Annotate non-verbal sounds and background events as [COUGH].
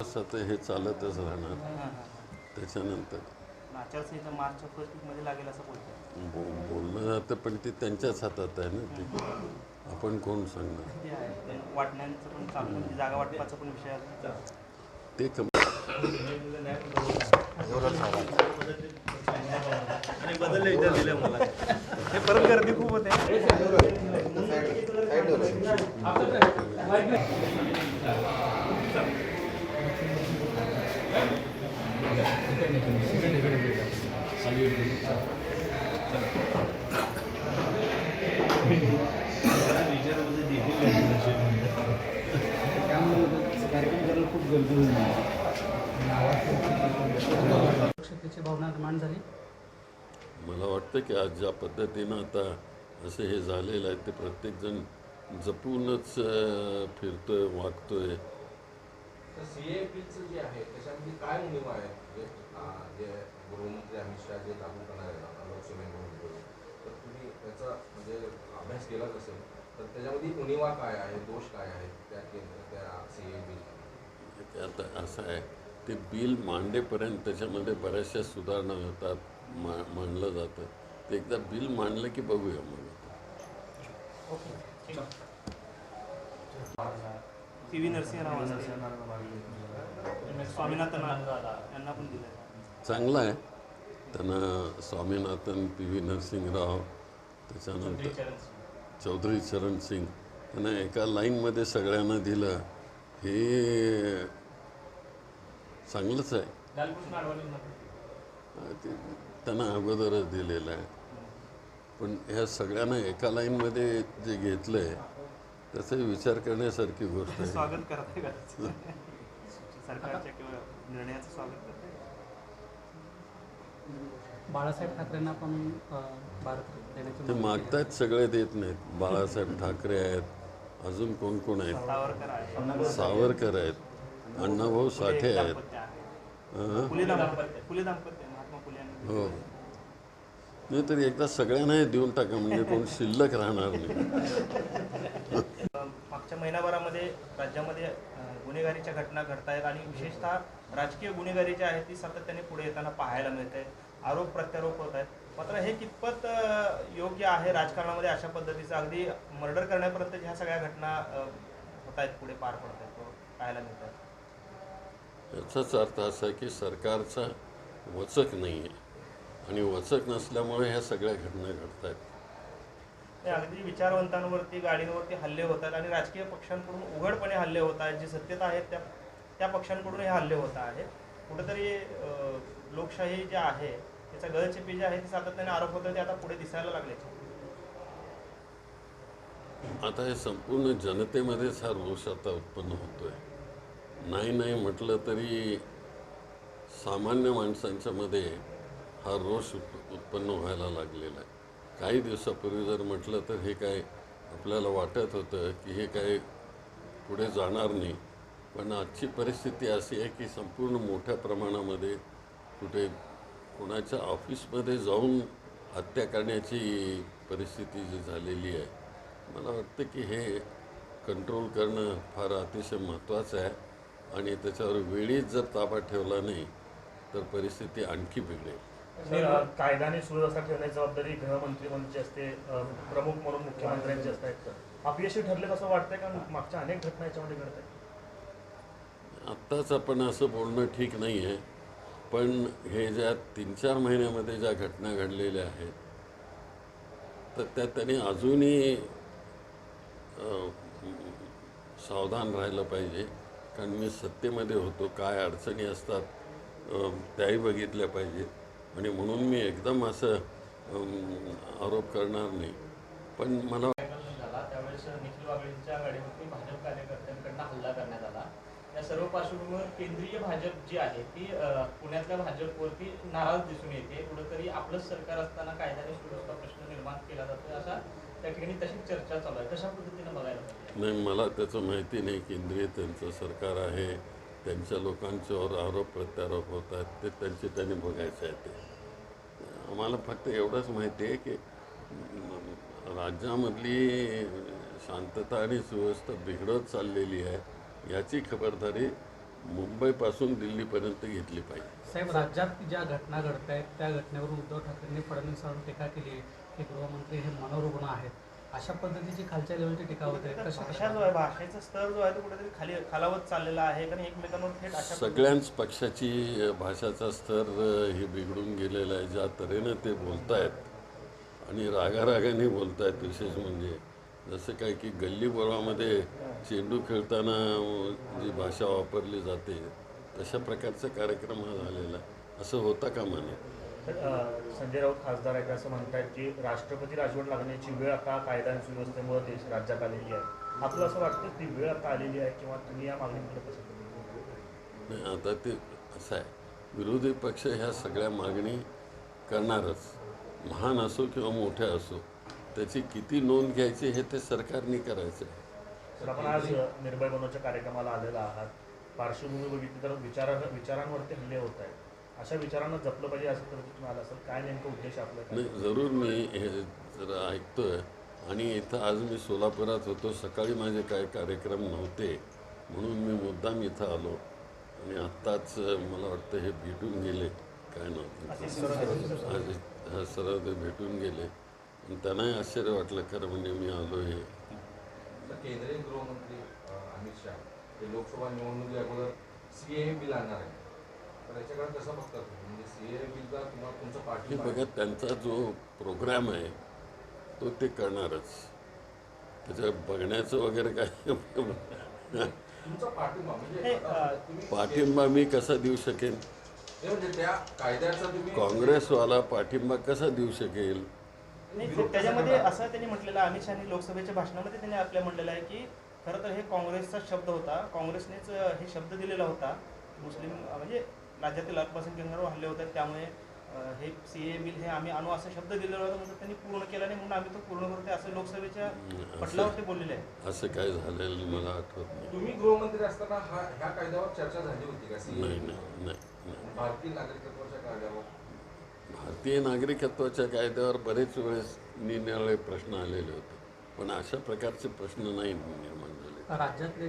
असं तर हे चालतच राहणार. त्याच्यानंतर. हां. बोलणं जातं पण ते त्यांच्याच हातात आहे ना ते. आपण कोण सांगणार? ते आहे. बदलले विचार दिले मला आहे. हे परत गर्दी खूप होते सुरक्षतेची भावना निर्माण झाली मला वाटतं की आज ज्या पद्धतीनं आता असं हे झालेलं आहे ते प्रत्येकजण जपूनच फिरतोय वागतोय. आता असं आहे ते बिल मांडेपर्यंत त्याच्यामध्ये बऱ्याचशा सुधारणा होतात. मा मांडलं जातं. ते एकदा बिल मांडलं की बघूया मग. P V Narasimha Rao. स्वामीनाथन यांना पण दिलं चांगलं आहे. त्यांना स्वामीनाथन पी व्ही नरसिंगराव त्याच्यानंतर चौधरी चरण सिंग त्यांना एका लाईनमध्ये सगळ्यांना दिलं. हे चांगलंच आहे. हा, ते त्यांना अगोदरच दिलेलं आहे. पण ह्या सगळ्यांना एका लाईनमध्ये जे घेतलं आहे त्याचा विचार करण्यासारखी गोष्ट आहे. स्वागत करते का सरकारच्या किंवा निर्णयाचं स्वागत करते बाळासाहेब ठाकरेंना पण अ, भारत देण्याची ते. मागतायत सगळे देत नाहीत. बाळासाहेब ठाकरे आहेत. अजून कोण कोण आहेत? सावरकर आहे सावरकर आहेत. अण्णाभाऊ साठे आहेत? फुले दाम्पत्य फुले दाम्पत्य महात्मा फुले यांनी हो. नाही तर एकदा सगळ्यांना हे देऊन टाका म्हणजे कोण [LAUGHS] शिल्लक राहणार नाही. मागच्या महिनाभरामध्ये राज्यामध्ये गुन्हेगारीच्या घटना घडत आहेत आणि विशेषतः राजकीय गुन्हेगारी जी आहे ती सातत्याने पुढे येताना पाहायला मिळते. आरोप प्रत्यारोप होत आहेत. मात्र हे कितपत योग्य आहे राजकारणामध्ये अशा पद्धतीचं? अगदी मर्डर करण्यापर्यंत ह्या सगळ्या घटना होत आहेत पुढे पार पडत आहेत पाहायला मिळतात याचाच अर्थ असा की सरकारचा वचक नाही आहे आणि वचक नसल्यामुळे ह्या सगळ्या घटना घडत आहेत अगदी विचारवंतांवरती गाडींवरती हल्ले होत आहेत आणि राजकीय पक्षांकडून उघडपणे हल्ले होत आहेत. जी सत्तेत आहेत त्या त्या पक्षांकडून हे हल्ले होत आहेत. कुठेतरी लोकशाही जी आहे त्याचा गळचेपी जी आहे ती सातत्याने आरोप होत ते आता पुढे दिसायला लागले. आता हे संपूर्ण जनतेमध्येच हा रोष आता उत्पन्न होतोय. नाही नाही म्हटलं तरी सामान्य माणसांच्या मध्ये हा रोष उत् उत्पन्न व्हायला लागलेला आहे. काही दिवसापूर्वी जर म्हटलं तर हे काय आपल्याला वाटत होतं की हे काय पुढे जाणार नाही. पण आजची परिस्थिती अशी आहे की संपूर्ण मोठ्या प्रमाणामध्ये कुठे कोणाच्या ऑफिसमध्ये जाऊन हत्या करण्याची परिस्थिती जी झालेली आहे मला वाटतं की हे कंट्रोल करणं फार अतिशय महत्त्वाचं आहे. आणि त्याच्यावर वेळीच जर ताबा ठेवला नाही तर परिस्थिती आणखी बिघडेल. आणि, सुव्यवस्था ठेवण्याची जबाबदारी गृहमंत्री म्हणून असते प्रमुख म्हणून मुख्यमंत्र्यांची असते अपयशी ठरले असं वाटतंय का? मागच्या अनेक घटना याच्यामध्ये घडत आहेत आत्ताच आपण असं बोलणं ठीक नाही आहे पण हे ज्या तीन चार महिन्यामध्ये ज्या घटना घडलेल्या आहेत तर त्या त्यांनी अजूनही सावधान राहिलं पाहिजे. कारण मी सत्तेमध्ये होतो काय अडचणी असतात त्याही बघितल्या पाहिजेत. आणि म्हणून मी एकदम असं आरोप करणार नाही. पण मला त्यावेळेस निखिल वागळेंच्या गाडीवरती भाजप कार्यकर्त्यांकडनं हल्ला करण्यात आला. या सर्व पार्श्वभूमीवर केंद्रीय भाजप जी आहे ती पुण्यातल्या भाजपवरती नाराज दिसून येते. कुठंतरी आपलंच सरकार असताना सुव्यवस्था प्रश्न निर्माण केला जातोय असा त्या ठिकाणी तशीच चर्चा चालू आहे. कशा पद्धतीनं बघायला नाही मला त्याचं माहिती नाही. केंद्रीय त्यांचं सरकार आहे. त्यांच्या लोकांच्यावर आरोप प्रत्यारोप होत आहेत ते त्यांचे त्यांनी बघायचं आहे ते. आम्हाला फक्त एवढंच माहिती आहे की राज्यामधली शांतता आणि सुव्यवस्था बिघडत चाललेली आहे याची खबरदारी मुंबईपासून दिल्लीपर्यंत घेतली पाहिजे. साहेब राज्यात ज्या घटना घडत आहेत त्या घटनेवरून उद्धव ठाकरेंनी फडणवीसांवर टीका केली आहे की गृहमंत्री हे मनोरुग्ण आहेत. अशा पद्धतीची खालच्या लेवलची टीका होते भाषा जो आहे भाषेचा स्तर जो आहे तो कुठेतरी खाली खालावत चाललेला आहे कारण एकमेकांवर थेट अशा सगळ्याच पक्षाची भाषाचा स्तर हे बिघडून गेलेला आहे. ज्या तऱ्हेनं ते बोलतायत आणि रागारागाने बोलतायत विशेष म्हणजे जसं काय की गल्लीबोळामध्ये चेंडू खेळताना जी भाषा वापरली जाते तशा प्रकारचा कार्यक्रम हा झालेला असं होता कामा नये. तर, अ, संजय राऊत खासदार आहेत असं म्हणतायत की राष्ट्रपती राजवट लागण्याची वेळ आता कायदा आणि सुव्यवस्थेमुळे देश राज्यात आलेली आहे. आपलं असं वाटतं ती वेळ आता आलेली आहे किंवा तुम्ही या मागणीकडे कसं आता ते असं आहे. विरोधी पक्ष ह्या सगळ्या मागणी करणारच. महान असो किंवा मोठ्या असो त्याची किती नोंद घ्यायची हे ते सरकारने करायचं आहे. तर आपण आज निर्भय बनवच्या कार्यक्रमाला आलेला आहात. पार्श्वभूमी बघितली तर विचारा विचारांवरती हल्ले होत आहेत. अशा विचारांना जपलं पाहिजे असं तर तुम्ही आला असेल. काय नेमकं उद्देश आपला? नाही जरूर मी हे जरा ऐकतोय. आणि इथं आज मी सोलापुरात होतो. सकाळी माझे काय कार्यक्रम नव्हते. म्हणून मी मुद्दाम इथं आलो. आणि आत्ताच मला वाटतं हे भेटून गेले. काय नव्हतं आज सरळ ते भेटून गेले. आणि त्यांनाही आश्चर्य वाटलं खरं म्हणजे मी आलो हे. केंद्रीय गृहमंत्री अमित शहा हे लोकसभा निवडणुकी अगोदर सीए बिल आणणार आहे. हे पाठिंबा बघा त्यांचा जो प्रोग्राम आहे तो ते करणारच. त्याच्या बघण्याचं वगैरे काय पाठिंबा म्हणजे हे, पाठिंबा मी कसा देऊ शकेन? ते म्हणजे त्या कायद्याचा तुम्ही काँग्रेसवाला पाठिंबा कसा देऊ शकेल? त्याच्यामध्ये असं त्यांनी म्हटलेलं आहे, अमित शहानी लोकसभेच्या भाषणामध्ये त्यांनी आपल्या म्हटलेलं आहे की खरं तर हे काँग्रेसचा शब्द होता. काँग्रेसनेच हे शब्द दिलेला होता. मुस्लिम म्हणजे राज्यातील अल्पसंख्याकांवर हल्ले होतात त्यामुळे हे सी ए बिल हे आम्ही आणू असा शब्द दिलेला होता म्हणून त्यांनी पूर्ण केला नाही म्हणून आम्ही तो पूर्ण करते असं लोकसभेच्या पटलावर ते बोललेले आहे. असं काय झालेलं मला आठवत नाही. तुम्ही गृहमंत्री असताना हा ह्या कायद्यावर चर्चा झाली होती का नाही सीए नाही नाही नाही. भारतीय नागरिकत्वाच्या कायद्यावर? भारतीय नागरिकत्वाच्या कायद्यावर बरेच वेळेस निरनिराळे प्रश्न आलेले होते पण अशा प्रकारचे प्रश्न नाही निर्माण झाले राज्यातले